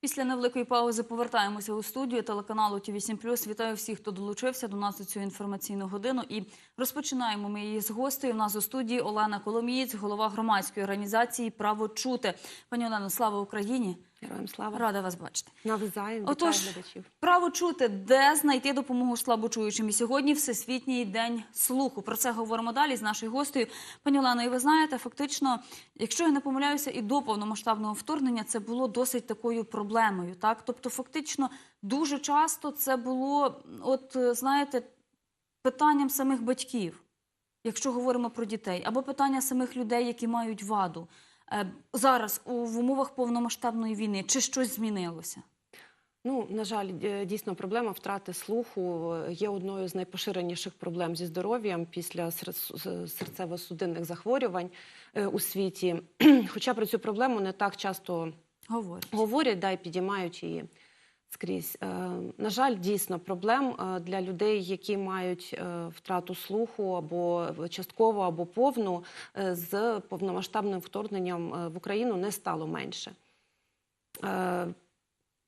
Після невеликої паузи повертаємося у студію телеканалу Ті 8 Вітаю всіх, хто долучився до нас у цю інформаційну годину. І розпочинаємо ми її з гостею. У нас у студії Олена Коломієць, голова громадської організації Право чути. Пані Олено, слава Україні! Героям слава. Рада вас бачити. Навзаєм Отож, глядачів. Право чути, де знайти допомогу слабочуючим. І сьогодні Всесвітній день слуху. Про це говоримо далі з нашою гостею. Пані Олено, і ви знаєте, фактично, якщо я не помиляюся, і до повномасштабного вторгнення це було досить такою проблемою. Так, тобто, фактично, дуже часто це було, от знаєте, питанням самих батьків, якщо говоримо про дітей, або питання самих людей, які мають ваду. Е, Зараз у в умовах повномасштабної війни чи щось змінилося? Ну, на жаль, дійсно проблема втрати слуху є одною з найпоширеніших проблем зі здоров'ям після серцево-судинних захворювань е, у світі. Хоча про цю проблему не так часто Говорять. говорять, да, і підіймають її скрізь. Е, на жаль, дійсно проблем е, для людей, які мають е, втрату слуху або частково, або повну, з повномасштабним вторгненням в Україну не стало менше.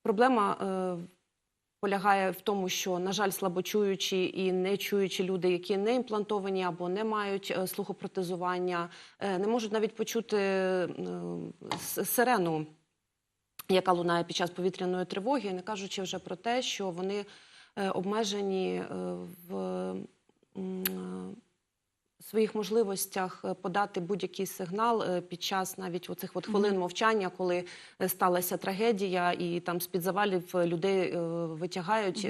Проблема полягає в тому, що, на жаль, слабочуючі і нечуючі люди, які не імплантовані або не мають слухопротезування, не можуть навіть почути сирену, яка лунає під час повітряної тривоги, не кажучи вже про те, що вони е, обмежені е, в е, своїх можливостях подати будь-який сигнал під час навіть оцих от хвилин мовчання, коли сталася трагедія, і там з-під завалів е, людей витягають,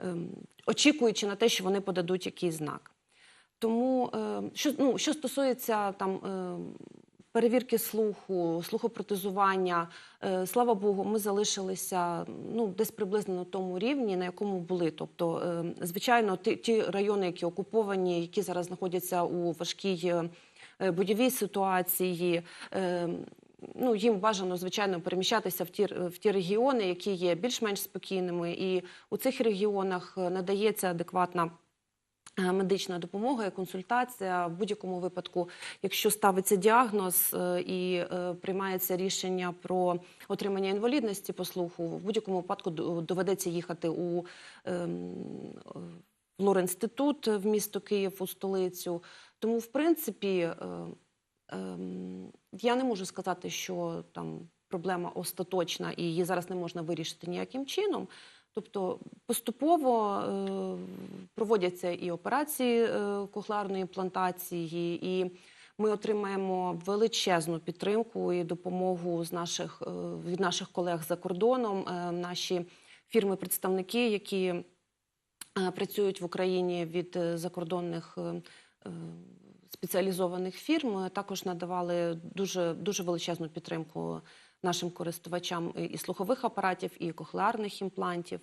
ем, очікуючи на те, що вони подадуть якийсь знак. Тому, е, що, ну, що стосується там. Перевірки слуху, слухопротезування. Е, Слава Богу, ми залишилися ну, десь приблизно на тому рівні, на якому були. Тобто, е, звичайно, ті, ті райони, які окуповані, які зараз знаходяться у важкій е, бойовій ситуації. Ну, їм бажано, звичайно, переміщатися в ті, в ті регіони, які є більш-менш спокійними. І у цих регіонах надається адекватна медична допомога і консультація. В будь-якому випадку, якщо ставиться діагноз е, і е, приймається рішення про отримання інвалідності по слуху, в будь-якому випадку доведеться їхати у ем, в місто Київ, у столицю. Тому, в принципі, е, ем, я не можу сказати, що там проблема остаточна і її зараз не можна вирішити ніяким чином. Тобто поступово е, проводяться і операції е, кохлеарної імплантації, і ми отримаємо величезну підтримку і допомогу з наших, е, від наших колег за кордоном. Наші фірми-представники, які працюють в Україні від закордонних спеціалізованих фірм, також надавали дуже, дуже величезну підтримку нашим користувачам і- слухових апаратів, і кохлеарних імплантів.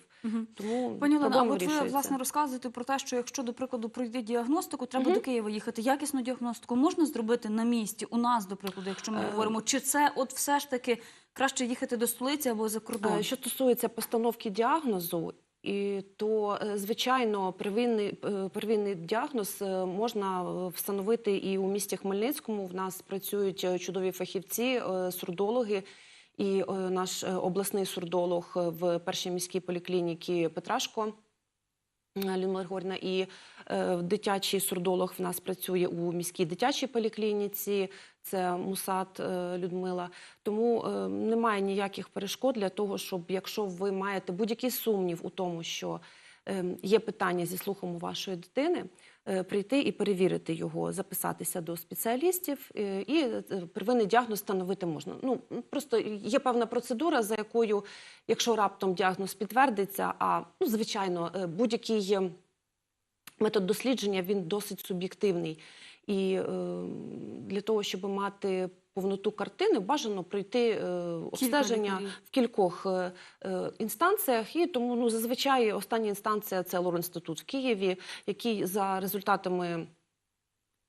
Тому Пані Олена, а от ви власне розказуєте про те, що якщо, до прикладу, пройти діагностику, треба до Києва їхати. Якісну діагностику можна зробити на місці у нас, до прикладу, якщо ми Е, говоримо, чи це от все ж таки краще їхати до столиці або за кордон? Е, Що стосується постановки діагнозу, і то е, звичайно первинний, первинний діагноз можна встановити і у місті Хмельницькому. В нас працюють чудові фахівці, сурдологи. І е, наш е, обласний сурдолог е, в першій міській поліклініці Петрашко Людмила Григорівна, і е, дитячий сурдолог в нас працює у міській дитячій поліклініці. Це Мусат е, Людмила. Тому е, немає ніяких перешкод для того, щоб якщо ви маєте будь-який сумнів у тому, що є питання зі слухом у вашої дитини, е, прийти і перевірити його, записатися до спеціалістів, е, і е, первинний діагноз встановити можна. Ну просто є певна процедура, за якою, якщо раптом діагноз підтвердиться, а ну звичайно, будь-який. Метод дослідження він досить суб'єктивний. І е, для того, щоб мати повноту картини, бажано пройти е, обстеження в кількох е, е, інстанціях. І тому ну, зазвичай остання інстанція це Лор-інститут в Києві, який за результатами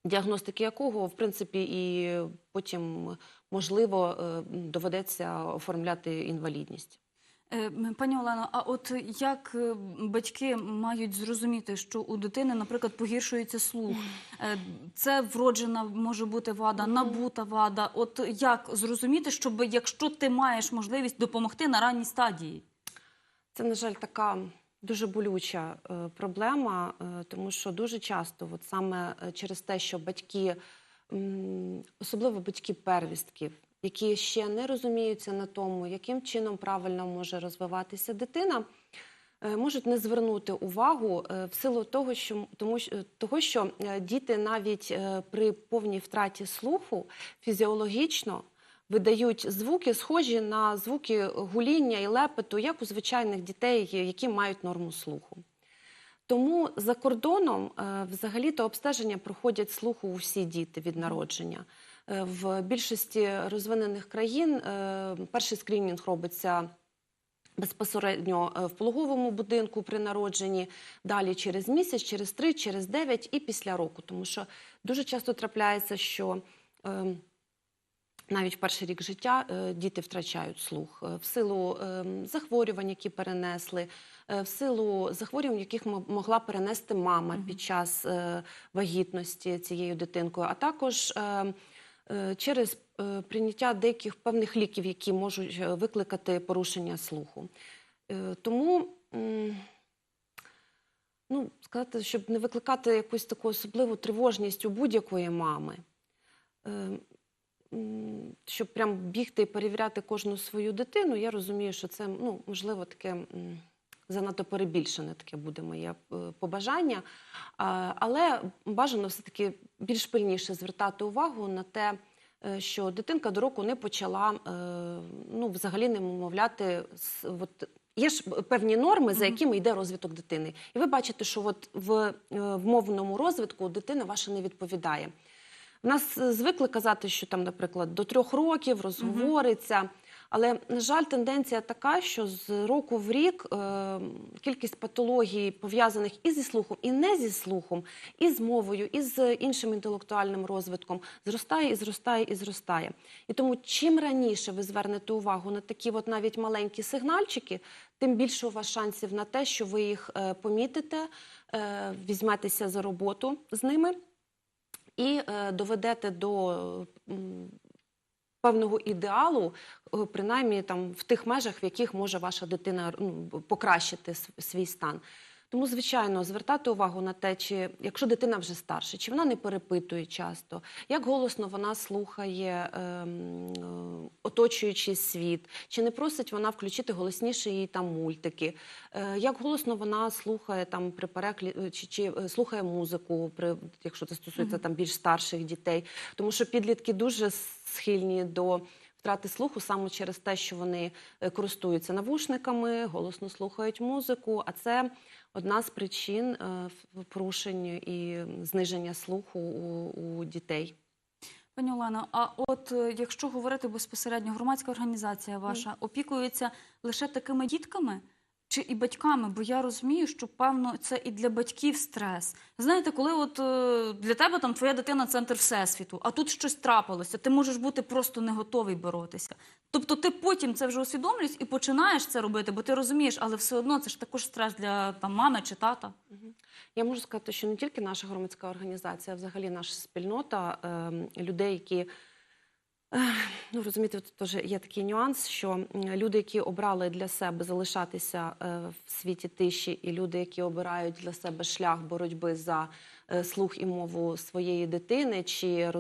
діагностики якого, в принципі, і потім можливо доведеться оформляти інвалідність. Е, Пані Олено, а от як е, батьки мають зрозуміти, що у дитини, наприклад, погіршується слух? Е, Це вроджена може бути вада, набута вада. От як зрозуміти, щоб якщо ти маєш можливість допомогти на ранній стадії? Це, на жаль, така дуже болюча проблема, тому що дуже часто, от саме через те, що батьки, особливо батьки первістків, які ще не розуміються на тому, яким чином правильно може розвиватися дитина, е, можуть не звернути увагу е, в силу того, що тому того, що е, діти навіть при повній втраті слуху фізіологічно видають звуки, схожі на звуки гуління і лепету, як у звичайних дітей, які мають норму слуху. Тому за кордоном е, взагалі-то обстеження проходять слуху усі діти від народження. Е, В більшості розвинених країн е, перший скринінг робиться безпосередньо в пологовому будинку при народженні, далі через місяць, через три, через дев'ять і після року. Тому що дуже часто трапляється, що е, навіть в перший рік життя е, діти втрачають слух е, в силу е, захворювань, які перенесли, е, в силу захворювань, яких могла перенести мама під час вагітності цією дитинкою, а також е, е, через прийняття деяких певних ліків, які можуть викликати порушення слуху. Тому. Ну, сказати, щоб не викликати якусь таку особливу тривожність у будь-якої мами, е, м, щоб прям бігти і перевіряти кожну свою дитину, я розумію, що це ну, можливо таке занадто перебільшене таке буде моє е, побажання. Але бажано все-таки більш пильніше звертати увагу на те, е, що дитинка до року не почала е, ну, взагалі не мовляти. От, Є ж певні норми, за якими йде розвиток дитини. І ви бачите, що от в, в мовному розвитку дитина ваша не відповідає. У нас е, звикли казати, що там, наприклад, до трьох років розговориться. Але, на жаль, тенденція така, що з року в рік е, кількість патологій, пов'язаних і зі слухом, і не зі слухом, і з мовою, і з іншим інтелектуальним розвитком, зростає і зростає і зростає. І тому, чим раніше ви звернете увагу на такі от навіть маленькі сигнальчики, тим більше у вас шансів на те, що ви їх е, помітите, е, візьметеся за роботу з ними і е, доведете до певного ідеалу, е, принаймні там в тих межах, в яких може ваша дитина ну, покращити свій стан. Тому, звичайно, звертати увагу на те, чи якщо дитина вже старша, чи вона не перепитує часто, як голосно вона слухає ем, е, оточуючий світ, чи не просить вона включити голосніше їй там мультики, е, як голосно вона слухає там при переклі... е, чи, чи е, слухає музику, при якщо це стосується там більш старших дітей, тому що підлітки дуже схильні до втрати слуху саме через те, що вони е, користуються навушниками, голосно слухають музику. А це одна з причин е, порушень і зниження слуху у, у дітей. Пані Олено, а от е, якщо говорити безпосередньо, громадська організація ваша опікується лише такими дітками чи і батьками? Бо я розумію, що певно це і для батьків стрес. Знаєте, коли от е, для тебе там твоя дитина центр всесвіту, а тут щось трапилося, ти можеш бути просто не готовий боротися. Тобто ти потім це вже усвідомлюєш і починаєш це робити, бо ти розумієш, але все одно це ж також стрес для там мами чи тата. Я можу сказати, що не тільки наша громадська організація, а взагалі наша спільнота ем, людей, які ну розумієте, тут теж є такий нюанс, що люди, які обрали для себе залишатися е, в світі тиші, і люди, які обирають для себе шлях боротьби за слух і мову своєї дитини, чи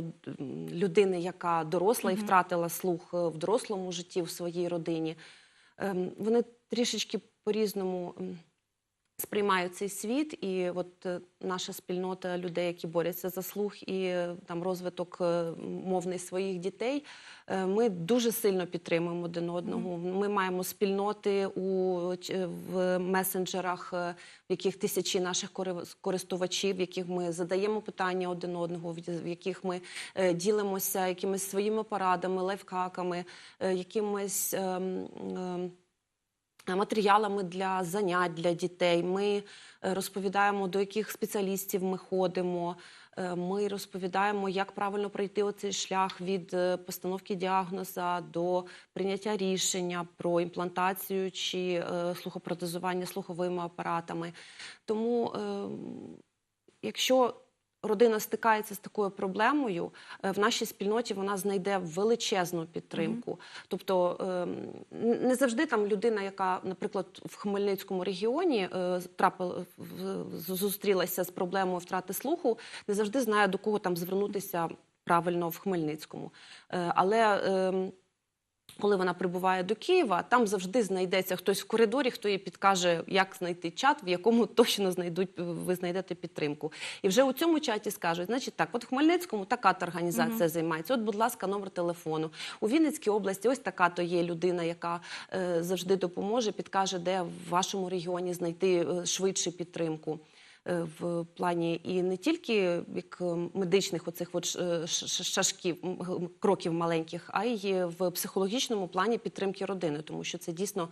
людини, яка доросла і втратила слух е, в дорослому житті в своїй родині, ем, вони трішечки по-різному. м, сприймають цей світ, і от е, наша спільнота людей, які борються за слух і е, там розвиток е, мовний своїх дітей. Ми дуже сильно підтримуємо один одного. Ми маємо спільноти у в месенджерах, в яких тисячі наших кори- користувачів, в яких ми задаємо питання один одного, в яких ми ділимося якимись своїми порадами, лайфхаками, якимись. ем, ем, матеріалами для занять для дітей. Ми е, розповідаємо, до яких спеціалістів ми ходимо. Е, Ми розповідаємо, як правильно пройти оцей шлях від е, постановки діагноза до прийняття рішення про імплантацію чи е, слухопротезування слуховими апаратами. Тому, е, якщо родина стикається з такою проблемою, е, в нашій спільноті вона знайде величезну підтримку. Тобто ем, не завжди там людина, яка, наприклад, в Хмельницькому регіоні е, трапила зустрілася з проблемою втрати слуху, не завжди знає до кого там звернутися правильно в Хмельницькому. Е, Але ем, коли вона прибуває до Києва, там завжди знайдеться хтось в коридорі, хто їй підкаже, як знайти чат, в якому точно знайдуть ви знайдете підтримку. І вже у цьому чаті скажуть, значить так, от в Хмельницькому така то організація займається. От, будь ласка, номер телефону. У Вінницькій області ось така то є людина, яка е, завжди допоможе, підкаже, де в вашому регіоні знайти е, швидше підтримку. Е, В плані і не тільки як е, медичних оцих от е, ш- ш- шажків, м, г- кроків маленьких, а й в психологічному плані підтримки родини, тому що це дійсно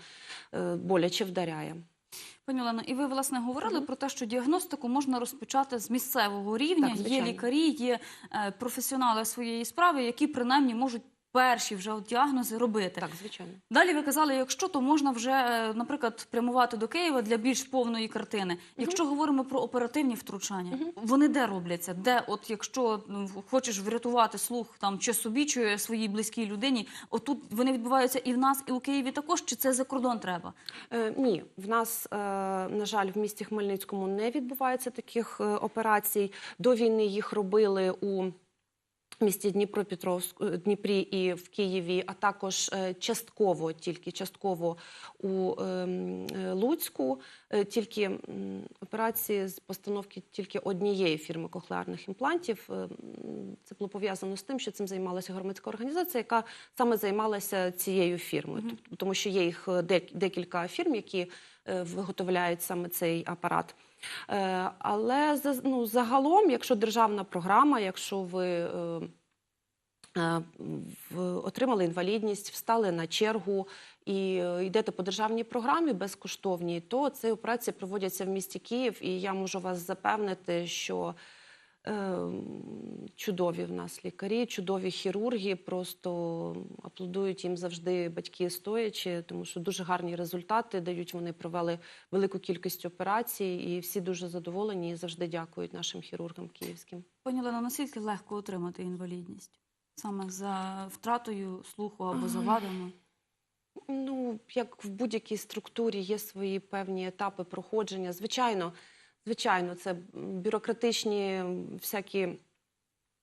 боляче вдаряє. Пані Олено, і ви власне говорили про те, що діагностику можна розпочати з місцевого рівня. Так, є лікарі, є професіонали своєї справи, які принаймні можуть перші вже от діагнози робити. Так, звичайно. Далі ви казали, якщо то можна вже, е, наприклад, прямувати до Києва для більш повної картини. Якщо говоримо про оперативні втручання, вони де робляться? Де, от якщо ну, хочеш врятувати слух там чи собі, чи своїй близькій людині, отут вони відбуваються і в нас, і у Києві також, чи це за кордон треба? Е, ні, в нас, е, на жаль, в місті Хмельницькому не відбувається таких е, операцій. До війни їх робили у місті Дніпропетровськ, е, Дніпрі і в Києві, а також е, частково, тільки частково у ем, е, Луцьку. Тільки операції з постановки тільки однієї фірми кохлеарних імплантів. Це було пов'язано з тим, що цим займалася громадська організація, яка саме займалася цією фірмою, тому що є їх декілька фірм, які виготовляють саме цей апарат. Е, Але ну, загалом, якщо державна програма, якщо ви е, е, отримали інвалідність, встали на чергу і йдете по державній програмі безкоштовній, то ці операції проводяться в місті Київ, і я можу вас запевнити, що чудові в нас лікарі, чудові хірурги, просто аплодують їм завжди батьки стоячи, тому що дуже гарні результати дають. Вони провели велику кількість операцій, і всі дуже задоволені і завжди дякують нашим хірургам київським. Пані Олено, наскільки легко отримати інвалідність? Саме за втратою слуху або за вадами? Ну, як в будь-якій структурі є свої певні етапи проходження. Звичайно, звичайно, це бюрократичні всякі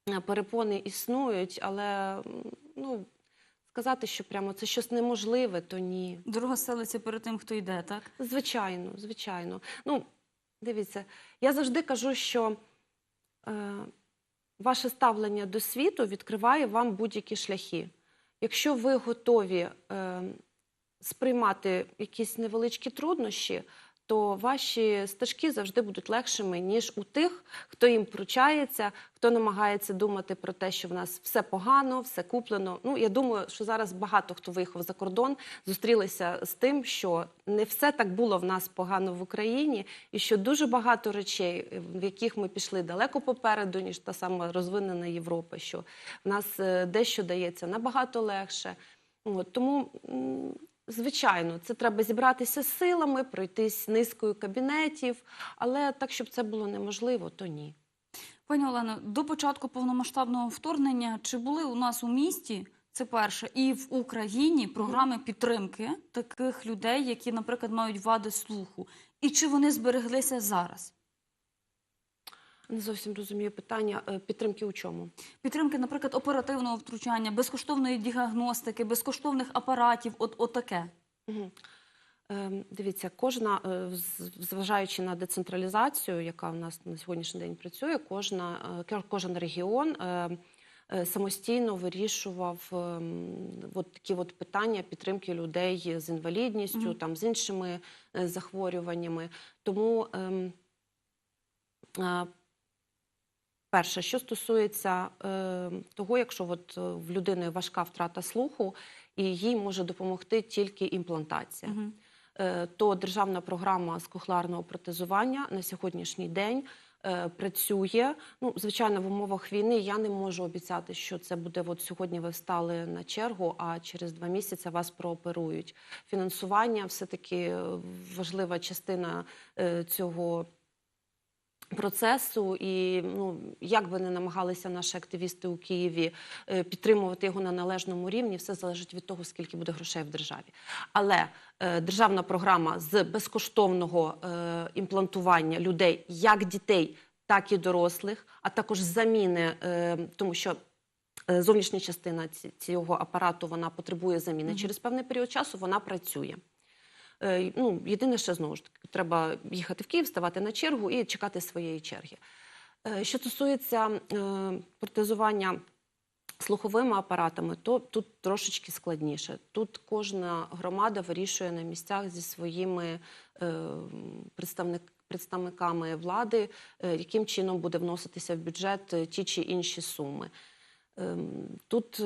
е, перепони існують, але ну, сказати, що прямо це щось неможливе, то ні. Дорога селиться перед тим, хто йде, так? Звичайно, звичайно. Ну, дивіться, я завжди кажу, що е, ваше ставлення до світу відкриває вам будь-які шляхи. Якщо ви готові е, сприймати якісь невеличкі труднощі, то ваші стежки завжди будуть легшими, ніж у тих, хто їм пручається, хто намагається думати про те, що в нас все погано, все куплено. Ну, я думаю, що зараз багато хто виїхав за кордон, зустрілися з тим, що не все так було в нас погано в Україні, і що дуже багато речей, в яких ми пішли далеко попереду, ніж та сама розвинена Європа, що в нас е, дещо дається набагато легше. От, тому, звичайно, це треба зібратися з силами, пройтись низкою кабінетів, але так, щоб це було неможливо, то ні. Пані Олено, до початку повномасштабного вторгнення чи були у нас у місті, це перше, і в Україні програми підтримки таких людей, які, наприклад, мають вади слуху? І чи вони збереглися зараз? Не зовсім розумію питання Е, підтримки у чому. Підтримки, наприклад, оперативного втручання, безкоштовної діагностики, безкоштовних апаратів, от, таке. Ем, Дивіться, кожна, е, зважаючи на децентралізацію, яка в нас на сьогоднішній день працює, кожна, е, кожен регіон самостійно вирішував ем, от такі от питання підтримки людей з інвалідністю, там, з іншими захворюваннями. Тому ем, Перше, що стосується е, того, якщо от, е, в людини важка втрата слуху, і їй може допомогти тільки імплантація. Мгм. е, то державна програма з кохлеарного протезування на сьогоднішній день е, працює. Ну, звичайно, в умовах війни я не можу обіцяти, що це буде. От сьогодні ви встали на чергу, а через два місяці вас прооперують. Фінансування все таки важлива частина е, цього. Процесу і ну як би не намагалися наші активісти у Києві е, підтримувати його на належному рівні, все залежить від того, скільки буде грошей в державі. Але е, державна програма з безкоштовного е, імплантування людей, як дітей, так і дорослих, а також заміни, е, тому що зовнішня частина цього апарату вона потребує заміни. Через певний період часу вона працює. Е, Ну, єдине, що знову ж таки, треба їхати в Київ, ставати на чергу і чекати своєї черги. Е, Що стосується е, протезування слуховими апаратами, то тут трошечки складніше. Тут кожна громада вирішує на місцях зі своїми е, представник, представниками влади, яким чином буде вноситися в бюджет ті чи інші суми. Ем, Тут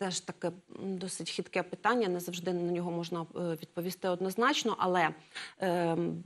теж таке досить хитке питання, не завжди на нього можна е, відповісти однозначно, але ем,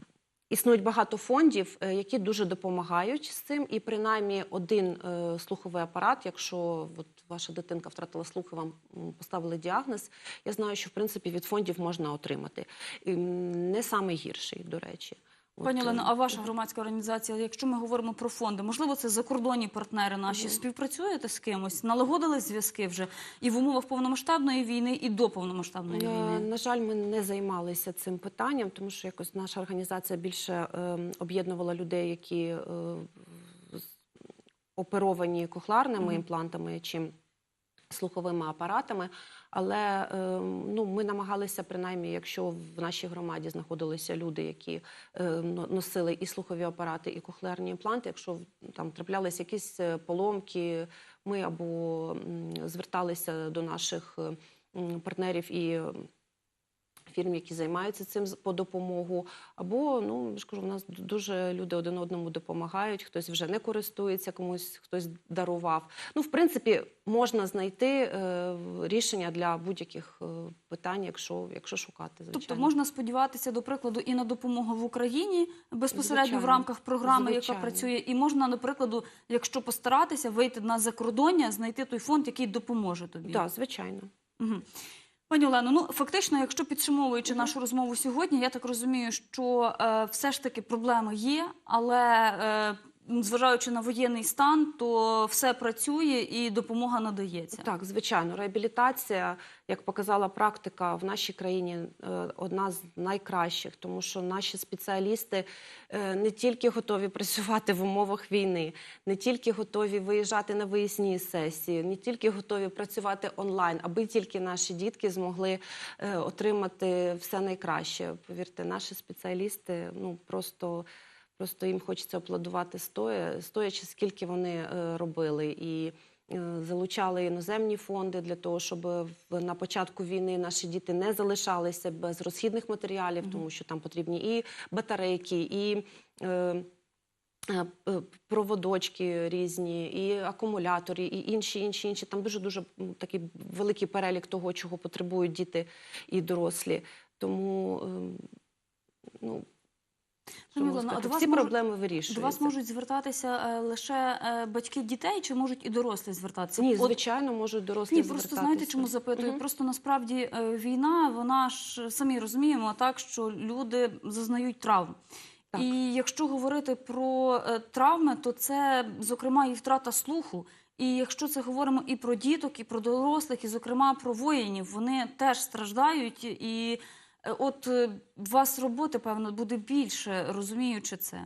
існують багато фондів, е, які дуже допомагають з цим. І принаймні один е, слуховий апарат, якщо от ваша дитинка втратила слух і вам поставили діагноз, я знаю, що в принципі від фондів можна отримати. І, Не саме гірший, до речі. Пані е, Олено, а ваша громадська організація, якщо ми говоримо про фонди, можливо, це закордонні партнери наші. Співпрацюєте з кимось? Налагодили зв'язки вже і в умовах повномасштабної війни, і до повномасштабної Е, війни? На жаль, ми не займалися цим питанням, тому що якось наша організація більше е, об'єднувала людей, які е, оперовані кохлеарними Мгм. імплантами, чим слуховими апаратами. Але е, ну, ми намагалися, принаймні, якщо в нашій громаді знаходилися люди, які е, носили і слухові апарати, і кохлеарні імпланти, якщо там траплялися якісь е, поломки, ми або зверталися до наших е, партнерів і фірм, які займаються цим по допомогу. Або ну я ж кажу, в нас дуже люди один одному допомагають. Хтось вже не користується, комусь хтось дарував. Ну, в принципі, можна знайти е, рішення для будь-яких е, питань, якщо, якщо шукати. Звичайно. Тобто можна сподіватися, до прикладу, і на допомогу в Україні безпосередньо в рамках програми, яка працює, і можна, наприклад, якщо постаратися вийти на закордоння, знайти той фонд, який допоможе тобі. Так, звичайно. Угу. Пані Олено, ну фактично, якщо підсумовуючи нашу розмову сьогодні, я так розумію, що е, все ж таки проблеми є, але е, зважаючи на воєнний стан, то все працює і допомога надається. Так, звичайно, реабілітація, як показала практика, в нашій країні е, одна з найкращих, тому що наші спеціалісти е, не тільки готові працювати в умовах війни, не тільки готові виїжджати на виїзні сесії, не тільки готові працювати онлайн, аби тільки наші дітки змогли е, отримати все найкраще. Повірте, наші спеціалісти ну просто. Просто їм хочеться аплодувати стоя, стоячи, скільки вони е, робили. І е, залучали іноземні фонди для того, щоб на початку війни наші діти не залишалися без розхідних матеріалів, тому що там потрібні і батарейки, і е, проводочки різні, і акумулятори, і інші, інші, інші. Там дуже дуже такий великий перелік того, чого потребують діти і дорослі. Тому ем, ну. Пані можу а до вас всі можуть- проблеми До вас можуть звертатися е, лише е, батьки дітей, чи можуть і дорослі звертатися? Ні, звичайно, можуть дорослі Ні, просто звертатися. знаєте, чому запитую? Мгм. Просто насправді е, війна, вона ж самі розуміємо, так що люди зазнають травм. Так. І якщо говорити про травми, то це зокрема і втрата слуху. І якщо це говоримо і про діток, і про дорослих, і зокрема про воїнів, вони теж страждають. І от е, вас роботи, певно, буде більше, розуміючи це.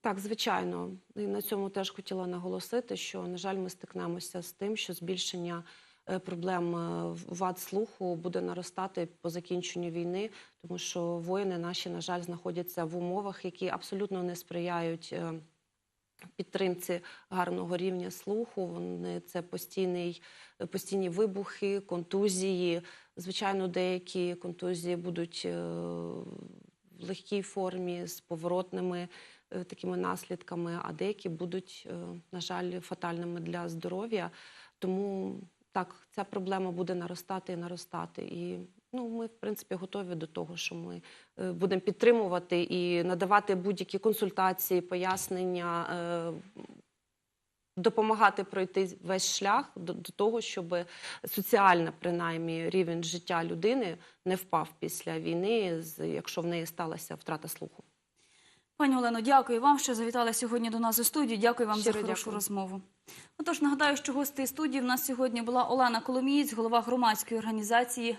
Так, звичайно, і на цьому теж хотіла наголосити, що на жаль, ми стикнемося з тим, що збільшення е, проблем е, вад слуху буде наростати по закінченню війни, тому що воїни наші, на жаль, знаходяться в умовах, які абсолютно не сприяють. е, Підтримці гарного рівня слуху, вони це постійний, постійні вибухи, контузії. Звичайно, деякі контузії будуть е, в легкій формі з поворотними е, такими наслідками, а деякі будуть, е, на жаль, фатальними для здоров'я. Тому так, ця проблема буде наростати і наростати. І Ну, ми, в принципі, готові до того, що ми будемо підтримувати і надавати будь-які консультації, пояснення, допомагати пройти весь шлях до, до того, щоб соціально, принаймні, рівень життя людини не впав після війни, якщо в неї сталася втрата слуху. Пані Олено, дякую вам, що завітали сьогодні до нас у студію. Дякую вам Щиро за хорошу дякую. розмову. Отож, нагадаю, що гостею студії в нас сьогодні була Олена Коломієць, голова громадської організації